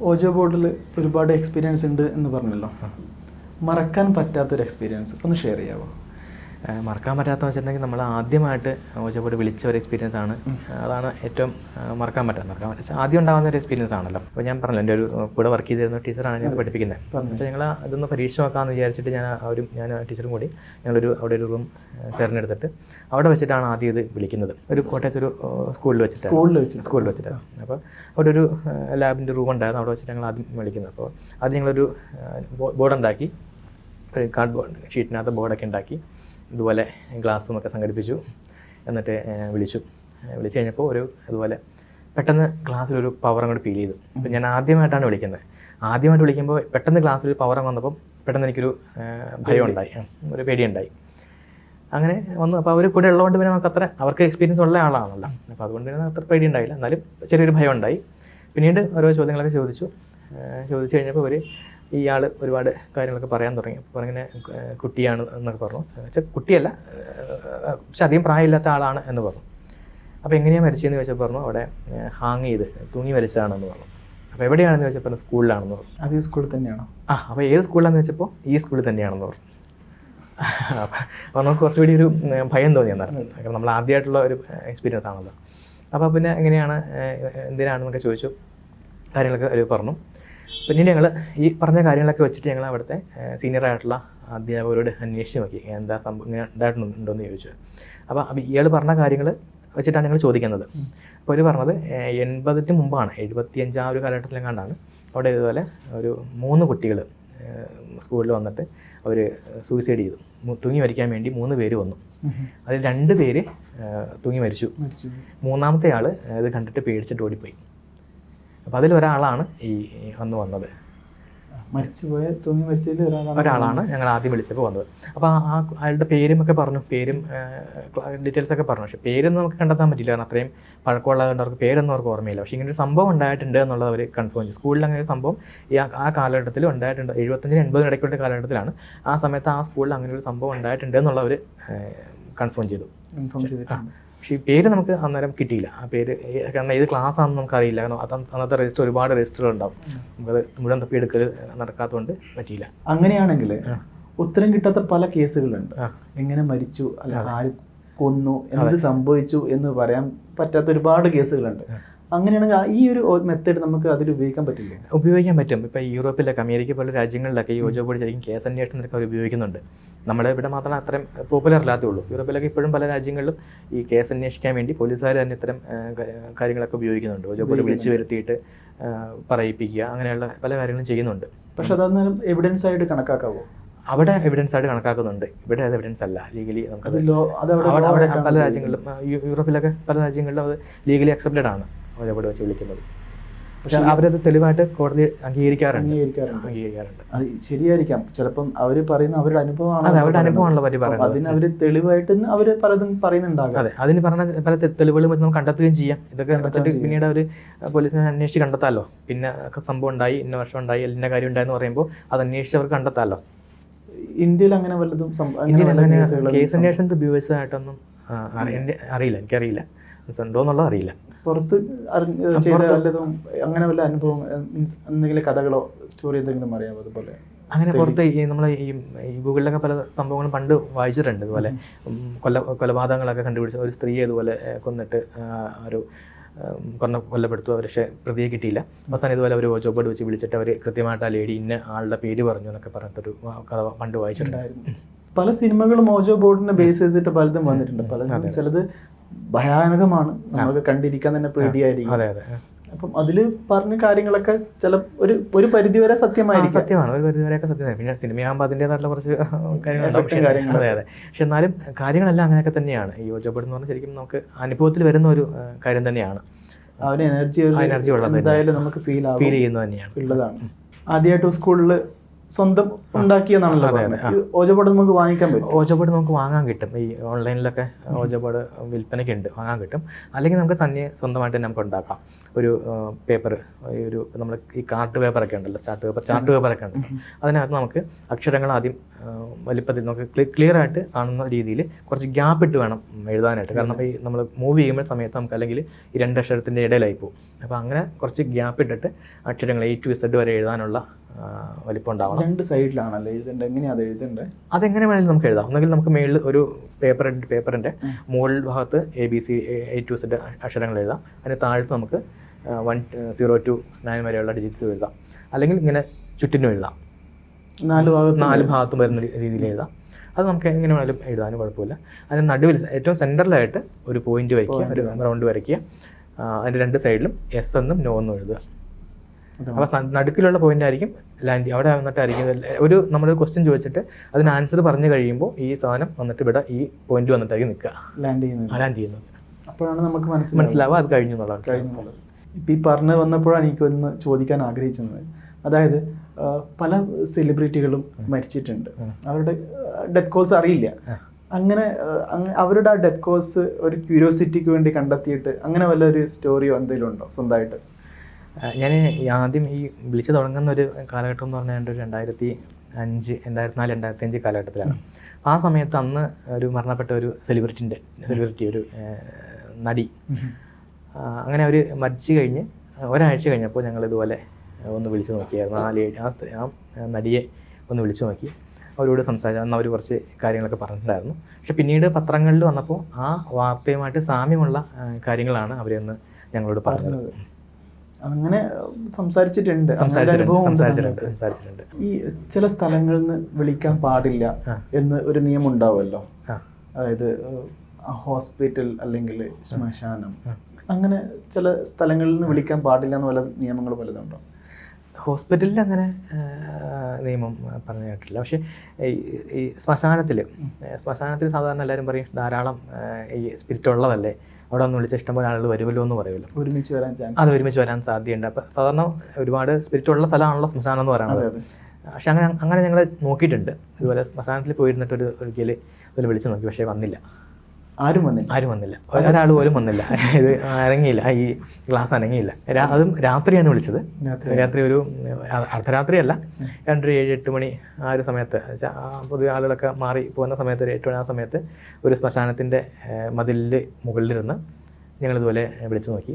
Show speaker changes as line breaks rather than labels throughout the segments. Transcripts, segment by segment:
ഓജോ ബോർഡിൽ ഒരുപാട് എക്സ്പീരിയൻസ് ഉണ്ട് എന്ന് പറഞ്ഞല്ലോ. മറക്കാൻ പറ്റാത്തൊരു എക്സ്പീരിയൻസ് ഒന്ന് ഷെയർ ചെയ്യാമോ
ഏഹ് മറക്കാൻ പറ്റാത്ത വെച്ചിട്ടുണ്ടെങ്കിൽ നമ്മൾ ആദ്യമായിട്ട് ഓജോബോർഡ് വിളിച്ച ഒരു എക്സ്പീരിയൻസ് ആണ്. അതാണ് ഏറ്റവും മറക്കാൻ പറ്റാത്ത മറക്കാൻ പറ്റാത്ത ആദ്യം ഉണ്ടാകുന്ന ഒരു എക്സ്പീരിയൻസ് ആണല്ലോ. അപ്പോൾ ഞാൻ പറഞ്ഞല്ലോ എന്റെ ഒരു കൂടെ വർക്ക് ചെയ്തിരുന്ന ടീച്ചറാണ് ഞാൻ പഠിപ്പിക്കുന്നത്. അപ്പോൾ ഞങ്ങൾ അതൊന്ന് പരീക്ഷ നോക്കാമെന്ന് വിചാരിച്ചിട്ട് ഞാൻ അവരും ഞാൻ ടീച്ചറും കൂടി ഞങ്ങളൊരു അവിടെ ഒരു റൂം തിരഞ്ഞെടുത്തിട്ട് അവിടെ വെച്ചിട്ടാണ് ആദ്യം ഇത് വിളിക്കുന്നത്. ഒരു കോട്ടയത്ത് ഒരു സ്കൂളിൽ വെച്ചിട്ട്
സ്കൂളിൽ വെച്ച്
സ്കൂളിൽ വെച്ചിട്ട് അപ്പോൾ അവിടെ ഒരു ലാബിന്റെ റൂം ഉണ്ടായിരുന്നു. അവിടെ വെച്ചിട്ട് ഞങ്ങൾ ആദ്യം വിളിക്കുന്നത്. അപ്പോൾ ആദ്യം ഞങ്ങളൊരു ബോർഡ് ഉണ്ടാക്കി ഒരു കാർഡ് ബോർഡ് ഷീറ്റിനകത്ത് ബോർഡൊക്കെ ഉണ്ടാക്കി. ഇതുപോലെ ഗ്ലാസ്സും ഒക്കെ സംഘടിപ്പിച്ചു. എന്നിട്ട് വിളിച്ചു. വിളിച്ചു കഴിഞ്ഞപ്പോൾ ഒരു അതുപോലെ പെട്ടെന്ന് ക്ലാസ്സിലൊരു പവർ അങ്ങോട്ട് ഫീൽ ചെയ്തു. അപ്പം ഞാൻ ആദ്യമായിട്ടാണ് വിളിക്കുന്നത്. ആദ്യമായിട്ട് വിളിക്കുമ്പോൾ പെട്ടെന്ന് ക്ലാസ്സിൽ പവർ വന്നപ്പം പെട്ടെന്ന് എനിക്കൊരു ഭയം ഉണ്ടായി. ഒരു ഒരു പേടിയുണ്ടായി. അങ്ങനെ വന്നു. അപ്പോൾ അവർ കൂടെ ഉള്ളതുകൊണ്ട് പിന്നെ നമുക്ക് അത്ര അവർക്ക് എക്സ്പീരിയൻസ് ഉള്ള ആളാണല്ലോ. അപ്പോൾ അതുകൊണ്ട് തന്നെ അത്ര പേടി ഉണ്ടായില്ല. എന്നാലും ചെറിയൊരു ഭയം ഉണ്ടായി. പിന്നീട് ഓരോ ചോദ്യങ്ങളൊക്കെ ചോദിച്ചു. ചോദിച്ചു കഴിഞ്ഞപ്പോൾ അവർ ഇയാൾ ഒരുപാട് കാര്യങ്ങളൊക്കെ പറയാൻ തുടങ്ങി. അപ്പോൾ ഇങ്ങനെ കുട്ടിയാണ് എന്നൊക്കെ പറഞ്ഞു. വെച്ചാൽ കുട്ടിയല്ല പക്ഷെ അധികം പ്രായമില്ലാത്ത ആളാണ് എന്ന് പറഞ്ഞു. അപ്പോൾ എങ്ങനെയാണ് മരിച്ചതെന്ന് ചോദിച്ചാൽ പറഞ്ഞു അവിടെ ഹാങ് ചെയ്ത് തൂങ്ങി മരിച്ചതാണെന്ന് പറഞ്ഞു. അപ്പോൾ എവിടെയാണെന്ന് ചോദിച്ചപ്പോൾ സ്കൂളിലാണെന്ന് പറഞ്ഞു.
അത് ഈ സ്കൂളിൽ തന്നെയാണോ?
ആ അപ്പോൾ ഏത് സ്കൂളിലാണെന്ന് വെച്ചപ്പോൾ ഈ സ്കൂളിൽ തന്നെയാണെന്ന് പറഞ്ഞു. അപ്പോൾ നമുക്ക് കുറച്ചുകൂടി ഒരു ഭയം തോന്നി എന്നാണ് കാരണം നമ്മൾ ആദ്യമായിട്ടുള്ള ഒരു എക്സ്പീരിയൻസ് ആണല്ലോ. അപ്പോൾ പിന്നെ എങ്ങനെയാണ് എന്തിനാണെന്നൊക്കെ ചോദിച്ചു കാര്യങ്ങളൊക്കെ അവർ പറഞ്ഞു. പിന്നീട് ഞങ്ങൾ ഈ പറഞ്ഞ കാര്യങ്ങളൊക്കെ വെച്ചിട്ട് ഞങ്ങൾ അവിടുത്തെ സീനിയർ ആയിട്ടുള്ള അധ്യാപകരോട് അന്വേഷിച്ച് നോക്കി. എന്താ സംഭവം ഇങ്ങനെ ഉണ്ടായിട്ടുണ്ടോ എന്ന് ചോദിച്ചു. അപ്പോൾ അപ്പം ഇയാൾ പറഞ്ഞ കാര്യങ്ങൾ വെച്ചിട്ടാണ് ഞങ്ങൾ ചോദിക്കുന്നത്. അപ്പോൾ അവർ പറഞ്ഞത് എൺപതിന് മുമ്പാണ് എഴുപത്തിയഞ്ച് ആ ഒരു കാലഘട്ടത്തിലെങ്ങാണ്ടാണ് അവിടെ ഇതുപോലെ ഒരു മൂന്ന് കുട്ടികൾ സ്കൂളിൽ വന്നിട്ട് അവർ സൂയിസൈഡ് ചെയ്തു. തൂങ്ങി മരിക്കാൻ വേണ്ടി മൂന്ന് പേര് വന്നു. അതിൽ രണ്ട് പേര് തൂങ്ങി മരിച്ചു.
മരിച്ചു.
മൂന്നാമത്തെ ആൾ ഇത് കണ്ടിട്ട് പേടിച്ചിട്ട് ഓടിപ്പോയി. അപ്പോൾ അതിലൊരാളാണ് ഈ വന്ന് വന്നത്.
മരിച്ചുപോയ തൂങ്ങി മരിച്ചതിൽ ഒരാളാണ്
ഒരാളാണ് ഞങ്ങൾ ആദ്യം വിളിച്ചപ്പോൾ വന്നത്. അപ്പോൾ ആ അയാളുടെ പേരും ഒക്കെ പറഞ്ഞു പേരും ഡീറ്റെയിൽസ് ഒക്കെ പറഞ്ഞു. പക്ഷേ പേരൊന്നും നമുക്ക് കണ്ടെത്താൻ പറ്റില്ല കാരണം അത്രയും പഴക്കമുള്ളതുകൊണ്ട് അവർക്ക് പേരൊന്നും അവർക്ക് ഓർമ്മയില്ല. പക്ഷേ ഇങ്ങനെ ഒരു സംഭവം ഉണ്ടായിട്ടുണ്ട് എന്നുള്ളത് അവർ കൺഫേം ചെയ്തു. സ്കൂളിൽ അങ്ങനെ ഒരു സംഭവം ഈ ആ- ആ കാലഘട്ടത്തിൽ ഉണ്ടായിട്ടുണ്ട്. എഴുപത്തഞ്ചിന് എൺപതിന് ഇടയ്ക്കുള്ള കാലഘട്ടത്തിലാണ് ആ സമയത്ത് ആ സ്കൂളിൽ അങ്ങനെ ഒരു സംഭവം ഉണ്ടായിട്ടുണ്ട് എന്നുള്ളവർ കൺഫേം ചെയ്തു.
കൺഫേം ചെയ്തിട്ടുണ്ട്.
പക്ഷേ ഈ പേര് നമുക്ക് അന്നേരം കിട്ടിയില്ല. ആ പേര് കാരണം ഏത് ക്ലാസ് ആണെന്ന് നമുക്കറിയില്ല. കാരണം അത് അന്നത്തെ രജിസ്റ്റർ ഒരുപാട് രജിസ്റ്ററുകൾ ഉണ്ടാവും. നമുക്കത് മുഴുവൻ തപ്പിയെടുക്കൽ നടക്കാത്തതുകൊണ്ട് പറ്റിയില്ല.
അങ്ങനെയാണെങ്കിൽ ഉത്തരം കിട്ടാത്ത പല കേസുകളുണ്ട്. എങ്ങനെ മരിച്ചു അല്ല ആര് കൊന്നു എന്ത് സംഭവിച്ചു എന്ന് പറയാൻ പറ്റാത്ത ഒരുപാട് കേസുകളുണ്ട്. അങ്ങനെയാണെങ്കിൽ ഈ ഒരു മെത്തേഡ് നമുക്ക് അതിൽ ഉപയോഗിക്കാൻ പറ്റില്ലേ?
ഉപയോഗിക്കാൻ പറ്റും. ഇപ്പോൾ യൂറോപ്പിലൊക്കെ അമേരിക്ക പോലുള്ള രാജ്യങ്ങളിലൊക്കെ ഈ ഓജോ ബോർഡ് ശരിക്കും കേസ് അന്വേഷണത്തിനൊക്കെ അവർ ഉപയോഗിക്കുന്നുണ്ട്. നമ്മുടെ ഇവിടെ മാത്രം അത്രയും പോപ്പുലർ അല്ലാത്തേ ഉള്ളൂ. യൂറോപ്പിലൊക്കെ ഇപ്പോഴും പല രാജ്യങ്ങളിലും ഈ കേസ് അന്വേഷിക്കാൻ വേണ്ടി പോലീസുകാർ തന്നെ ഇത്തരം കാര്യങ്ങളൊക്കെ ഉപയോഗിക്കുന്നുണ്ട്. ഓജോ ബോർഡ് വിളിച്ചു വരുത്തിയിട്ട് പറയിപ്പിക്കുക അങ്ങനെയുള്ള പല കാര്യങ്ങളും ചെയ്യുന്നുണ്ട്.
പക്ഷെ അതെന്നാലും എവിഡൻസ് ആയിട്ട് കണക്കാക്കാവോ?
അവിടെ എവിഡൻസ് ആയിട്ട് കണക്കാക്കുന്നുണ്ട്. ഇവിടെ അത് എവിഡൻസ് അല്ല. ലീഗലി
നമുക്ക് അവിടെ
പല രാജ്യങ്ങളിലും യൂറോപ്പിലൊക്കെ പല രാജ്യങ്ങളിലും അത് ലീഗലി അക്സെപ്റ്റഡ് ആണ്. അവിടെ വെച്ച് വിളിക്കുന്നത്. പക്ഷെ അവരത് തെളിവായിട്ട് കോടതി അംഗീകരിക്കാറുണ്ട്.
അംഗീകരിക്കാറുണ്ട്.
അംഗീകരിക്കാറുണ്ട്.
അത് ശരിയായിരിക്കാം. ചിലപ്പം അവർ പറയുന്ന അവരുടെ അനുഭവമാണ്
അതെ അവരുടെ അനുഭവമാണല്ലോ പറ്റി പറയുന്നത്.
അതിന് അവർ തെളിവായിട്ട് അവർ പലതും പറയുന്നുണ്ടാകും.
അതെ അതിന് പറഞ്ഞ പല തെളിവുകളും വെച്ച് നമുക്ക് കണ്ടെത്തുകയും ചെയ്യാം. ഇതൊക്കെ വെച്ചിട്ട് പിന്നീട് അവർ പോലീസിനെ അന്വേഷിച്ച് കണ്ടെത്താമല്ലോ പിന്നെ സംഭവം ഉണ്ടായി ഇന്ന വർഷം ഉണ്ടായി ഇന്ന കാര്യം ഉണ്ടായെന്ന് പറയുമ്പോൾ അത് അന്വേഷിച്ച് അവർക്ക് കണ്ടെത്താമല്ലോ
ഇന്ത്യയിൽ അങ്ങനെ വല്ലതും
കേസ് അന്വേഷണത്തിൽ ഉപയോഗിച്ചതായിട്ടൊന്നും അറിയില്ല എനിക്കറിയില്ല. ഉണ്ടോ എന്നുള്ളത് അറിയില്ല.
പുറത്ത് ചെയ്ത വല്ലതും അങ്ങനെ വല്ല അനുഭവം മീൻസ് എന്തെങ്കിലും കഥകളോ സ്റ്റോറി എന്തെങ്കിലും അറിയാമോ അതുപോലെ?
അങ്ങനെ പുറത്ത് ഈ നമ്മൾ ഈ ഈ ഗൂഗിളിലൊക്കെ പല സംഭവങ്ങളും പണ്ട് വായിച്ചിട്ടുണ്ട് ഇതുപോലെ. കൊല കൊലപാതകങ്ങളൊക്കെ കണ്ടുപിടിച്ച ഒരു സ്ത്രീയെ ഇതുപോലെ കൊന്നിട്ട് ഒരു കൊന്ന കൊല്ലപ്പെടുത്തു അവർ പക്ഷേ പ്രതിയെ കിട്ടിയില്ല. അവസാനം ഇതുപോലെ അവർ ജോബോർഡ് വെച്ച് വിളിച്ചിട്ട് അവർ കൃത്യമായിട്ട് ആ ലേഡി ഇന്ന ആളുടെ പേര് പറഞ്ഞു എന്നൊക്കെ പറഞ്ഞിട്ടൊരു കഥ പണ്ട്
വായിച്ചിട്ടുണ്ടായിരുന്നു പല സിനിമകളും ഓജോ ബോർഡിനെ ബേസ് ചെയ്തിട്ട് പലതും വന്നിട്ടുണ്ട്. പല ചിലത് ഭയാനകമാണ്. നമുക്ക് കണ്ടിരിക്കാൻ തന്നെ പേടിയായിരിക്കും. അപ്പം അതിൽ പറഞ്ഞ കാര്യങ്ങളൊക്കെ ചില ഒരു ഒരു പരിധിവരെ സത്യമായിരിക്കും.
സത്യമാണ്. ഒരു പരിധിവരെയൊക്കെ സത്യമായി പിന്നെ സിനിമയാകുമ്പോൾ അതിന്റെതായിട്ടുള്ള കുറച്ച് കാര്യങ്ങളുണ്ടാവും
കാര്യങ്ങളും.
അതെ അതെ. പക്ഷെ എന്നാലും കാര്യങ്ങളെല്ലാം അങ്ങനെയൊക്കെ തന്നെയാണ്. ഈ യോജപ്പെടുന്ന പറഞ്ഞാൽ ശരിക്കും നമുക്ക് അനുഭവത്തിൽ വരുന്ന ഒരു കാര്യം തന്നെയാണ്.
ആ ഒരു എനർജി
ഉള്ളത്
എന്തായാലും നമുക്ക് ഫീൽ
ഫീൽ ചെയ്യുന്നത് തന്നെയാണ്.
ഉള്ളതാണ്. ആദ്യമായിട്ട് സ്കൂളിൽ സ്വന്തം ഉണ്ടാക്കിയെന്നാണല്ലോ
ഓജപാട്
പറഞ്ഞത്. നമുക്ക് വാങ്ങിക്കാൻ പറ്റും.
ഓജപാട് നമുക്ക് വാങ്ങാൻ കിട്ടും. ഈ ഓൺലൈനിലൊക്കെ ഓജപാട് വിൽപ്പനയ്ക്ക് ഉണ്ട്. വാങ്ങാൻ കിട്ടും. അല്ലെങ്കിൽ നമുക്ക് തന്നെ സ്വന്തമായിട്ട് തന്നെ നമുക്ക് ഉണ്ടാക്കാം. ഒരു പേപ്പർ ഈ ഒരു നമ്മൾ ഈ കാർട്ട് പേപ്പറൊക്കെ ഉണ്ടല്ലോ. ചാർട്ട് പേപ്പർ ചാർട്ട് പേപ്പറൊക്കെ ഉണ്ട്. അതിനകത്ത് നമുക്ക് അക്ഷരങ്ങൾ ആദ്യം വലിപ്പത്തിൽ നമുക്ക് ക്ലിയർ ആയിട്ട് കാണുന്ന രീതിയിൽ കുറച്ച് ഗ്യാപ്പ് ഇട്ട് വേണം എഴുതാനായിട്ട്. കാരണം ഈ നമ്മൾ മൂവ് ചെയ്യുമ്പോൾ സമയത്ത് നമുക്ക് അല്ലെങ്കിൽ ഈ രണ്ട് അക്ഷരത്തിന്റെ ഇടയിലായി പോകും. അപ്പോൾ അങ്ങനെ കുറച്ച് ഗ്യാപ്പ് ഇട്ടിട്ട് അക്ഷരങ്ങൾ എ ടു സെഡ് വരെ എഴുതാനുള്ള വലിപ്പം ഉണ്ടാവണം
രണ്ട് സൈഡിലാണല്ലോ എഴുതേണ്ടത്? എങ്ങനെയാണ് അത് എഴുതേണ്ടത്?
അതെങ്ങനെ വേണമെങ്കിലും നമുക്ക് എഴുതാം. ഒന്നെങ്കിൽ നമുക്ക് മേളിൽ ഒരു പേപ്പർ പേപ്പറിന്റെ മുകളിൽ ഭാഗത്ത് A B C A to Z അക്ഷരങ്ങൾ എഴുതാം. അതിന് താഴത്ത് നമുക്ക് വൺ സീറോ ടു നയൻ വരെയുള്ള ഡിജിറ്റ്സ് എഴുതാം. അല്ലെങ്കിൽ ഇങ്ങനെ ചുറ്റിനും എഴുതാം.
നാല് ഭാഗത്ത്
നാല് ഭാഗത്തും വരുന്ന രീതിയിൽ എഴുതാം. അത് നമുക്ക് എങ്ങനെ വേണമെങ്കിലും എഴുതാനും കുഴപ്പമില്ല. അതിന് നടുവിൽ ഏറ്റവും സെന്ററിലായിട്ട് ഒരു പോയിന്റ് വയ്ക്കുക ഒരു റൗണ്ട് വരയ്ക്കുക. അതിന്റെ രണ്ട് സൈഡിലും എസ് എന്നും നോ എന്നും എഴുതുക. അപ്പോൾ നടുക്കിലുള്ള പോയിന്റ് ആയിരിക്കും ലാൻഡ് അവിടെ വന്നിട്ടായിരിക്കും ഒരു നമ്മളൊരു ക്വസ്റ്റ്യൻ ചോദിച്ചിട്ട് അതിന് ആൻസർ പറഞ്ഞു കഴിയുമ്പോൾ ഈ സാധനം വന്നിട്ട് ഇവിടെ ഈ പോയിന്റ് വന്നിട്ടായിരിക്കും നിൽക്കുക.
ലാൻഡ് ചെയ്യുന്നത്.
ലാൻഡ് ചെയ്യുന്നത്.
അപ്പോഴാണ് നമുക്ക് മനസ്സിലാവുക.
അത് കഴിഞ്ഞു എന്നുള്ളതാണ്.
കഴിഞ്ഞുള്ളത്. ഇപ്പം ഈ പറഞ്ഞു വന്നപ്പോഴാണ് എനിക്കൊന്ന് ചോദിക്കാൻ ആഗ്രഹിച്ചത്. അതായത് പല സെലിബ്രിറ്റികളും മരിച്ചിട്ടുണ്ട്. അവരുടെ ഡെത്ത് കോസ് അറിയില്ല. അങ്ങനെ അവരുടെ ആ ഡെത്ത് കോസ് ഒരു ക്യൂരിയോസിറ്റിക്ക് വേണ്ടി കണ്ടെത്തിയിട്ട് അങ്ങനെ വല്ല ഒരു സ്റ്റോറിയോ എന്തെങ്കിലും ഉണ്ടോ സ്വന്തമായിട്ട്?
ഞാൻ ആദ്യം ഈ വിളിച്ചു തുടങ്ങുന്ന ഒരു കാലഘട്ടം എന്ന് പറഞ്ഞാൽ എന്റെ ഒരു രണ്ടായിരത്തി അഞ്ച് രണ്ടായിരത്തി നാല് രണ്ടായിരത്തി അഞ്ച് കാലഘട്ടത്തിലാണ്. ആ സമയത്ത് അന്ന് ഒരു മരണപ്പെട്ട ഒരു സെലിബ്രിറ്റിന്റെ സെലിബ്രിറ്റി ഒരു നടി. അങ്ങനെ അവർ മരിച്ചു കഴിഞ്ഞ് ഒരാഴ്ച കഴിഞ്ഞപ്പോൾ ഞങ്ങൾ ഇതുപോലെ ഒന്ന് വിളിച്ചു നോക്കിയായിരുന്നു. ആ ലേഡി ആ സ്ത്രീ- ആ നടിയെ ഒന്ന് വിളിച്ചു നോക്കി. അവരോട് സംസാരിച്ചു അന്ന് അവർ കുറച്ച് കാര്യങ്ങളൊക്കെ പറഞ്ഞിട്ടുണ്ടായിരുന്നു. പക്ഷെ പിന്നീട് പത്രങ്ങളിൽ വന്നപ്പോൾ ആ വാർത്തയുമായിട്ട് സാമ്യമുള്ള കാര്യങ്ങളാണ് അവരെന്ന് ഞങ്ങളോട് പറഞ്ഞത്.
അങ്ങനെ സംസാരിച്ചിട്ടുണ്ട്.
സംസാരിച്ചിട്ടുണ്ട്
ഈ ചില സ്ഥലങ്ങളിൽ നിന്ന് വിളിക്കാൻ പാടില്ല എന്ന് ഒരു നിയമം ഉണ്ടാവുമല്ലോ. അതായത് ഹോസ്പിറ്റൽ അല്ലെങ്കിൽ ശ്മശാനം. അങ്ങനെ ചില സ്ഥലങ്ങളിൽ നിന്ന് വിളിക്കാൻ പാടില്ല എന്ന് പല നിയമങ്ങൾ പലതുണ്ടോ
ഹോസ്പിറ്റലിൽ അങ്ങനെ നിയമം പറഞ്ഞു കേട്ടില്ല പക്ഷേ ഈ ഈ ശ്മശാനത്തിൽ ശ്മശാനത്തിൽ സാധാരണ എല്ലാവരും പറയും ധാരാളം ഈ സ്പിരിറ്റ് ഉള്ളതല്ലേ? അവിടെ ഒന്ന് വിളിച്ച ഇഷ്ടംപോലെ ആളുകൾ വരുമല്ലോ എന്ന് പറയുമല്ലോ.
ഒരുമിച്ച് വരാൻ ചാൻസ്
അത് ഒരുമിച്ച് വരാൻ സാധ്യതയുണ്ട്. അപ്പം സാധാരണ ഒരുപാട് സ്പിരിറ്റ് ഉള്ള സ്ഥലമാണല്ലോ ശ്മശാനം എന്ന് പറയുന്നത്. പക്ഷെ അങ്ങനെ അങ്ങനെ ഞങ്ങൾ നോക്കിയിട്ടുണ്ട്. ഇതുപോലെ ശ്മശാനത്തിൽ പോയിരുന്നിട്ട് ഒരു ഒരിക്കൽ ഇതുപോലെ വിളിച്ച് നോക്കി പക്ഷേ വന്നില്ല.
ആരും വന്നില്ല.
ആരും വന്നില്ല. ഒരാൾ പോലും വന്നില്ല. ഇത് അനങ്ങിയില്ല. ഈ ക്ലാസ് അനങ്ങിയില്ല. അതും രാത്രിയാണ് വിളിച്ചത്.
രാത്രി.
ഒരു അർദ്ധരാത്രിയല്ല. രണ്ടര ഏഴ് എട്ട് മണി ആ ഒരു സമയത്ത്. പൊതു പൊതുവെ ആളുകളൊക്കെ മാറി പോകുന്ന സമയത്ത് ഒരു എട്ട് മണി ആ സമയത്ത് ഒരു ശ്മശാനത്തിന്റെ മുകളിൽ മുകളിലിരുന്ന് ഞങ്ങളിതുപോലെ വിളിച്ചു നോക്കി.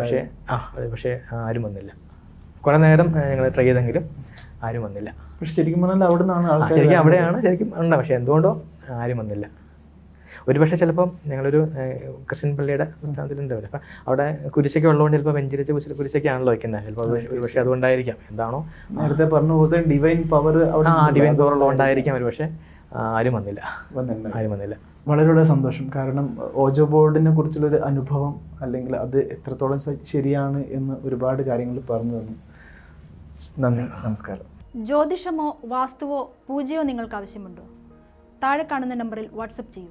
പക്ഷേ ആ പക്ഷേ ആരും വന്നില്ല. കുറേ നേരം ഞങ്ങൾ ട്രൈ ചെയ്തെങ്കിലും ആരും വന്നില്ല.
പക്ഷെ ശരിക്കും പറഞ്ഞാൽ അവിടെ നിന്നാണ്
ശരിക്കും അവിടെയാണ് ശരിക്കും ഉണ്ട് പക്ഷേ എന്തുകൊണ്ടോ ആരും വന്നില്ല. ഒരുപക്ഷെ ചിലപ്പോൾ ഞങ്ങളൊരു കൃഷ്ണൻ ക്രിസ്ത്യൻ പള്ളിയുടെ സ്ഥാനത്തിലുണ്ട് അവിടെ അപ്പം അവിടെ കുരിശൊക്കെ ഉള്ളതുകൊണ്ട് ചിലപ്പോൾ വെഞ്ചരിച്ച കുരിശിൽ കുരിശൊക്കെ ആണല്ലോ വയ്ക്കുന്നത് ചിലപ്പോൾ ഒരുപക്ഷെ അതുകൊണ്ടായിരിക്കാം. എന്താണോ?
നേരത്തെ പറഞ്ഞ പോലെ ഡിവൈൻ പവർ അവിടെ
ആ ഡിവൈൻ പവർ ഉള്ളതുകൊണ്ടായിരിക്കാം ഒരുപക്ഷെ ആരും വന്നില്ല.
വന്നില്ല.
ആരും വന്നില്ല.
വളരെ വളരെ സന്തോഷം. കാരണം ഓജോ ബോർഡിനെ കുറിച്ചുള്ളൊരു അനുഭവം അല്ലെങ്കിൽ അത് എത്രത്തോളം ശരിയാണ് എന്ന് ഒരുപാട് കാര്യങ്ങൾ പറഞ്ഞു തന്നു. നന്ദി. നമസ്കാരം.
ജ്യോതിഷമോ വാസ്തുവോ പൂജയോ നിങ്ങൾക്ക് ആവശ്യമുണ്ടോ? താഴെ കാണുന്ന നമ്പറിൽ വാട്സപ്പ് ചെയ്യൂ.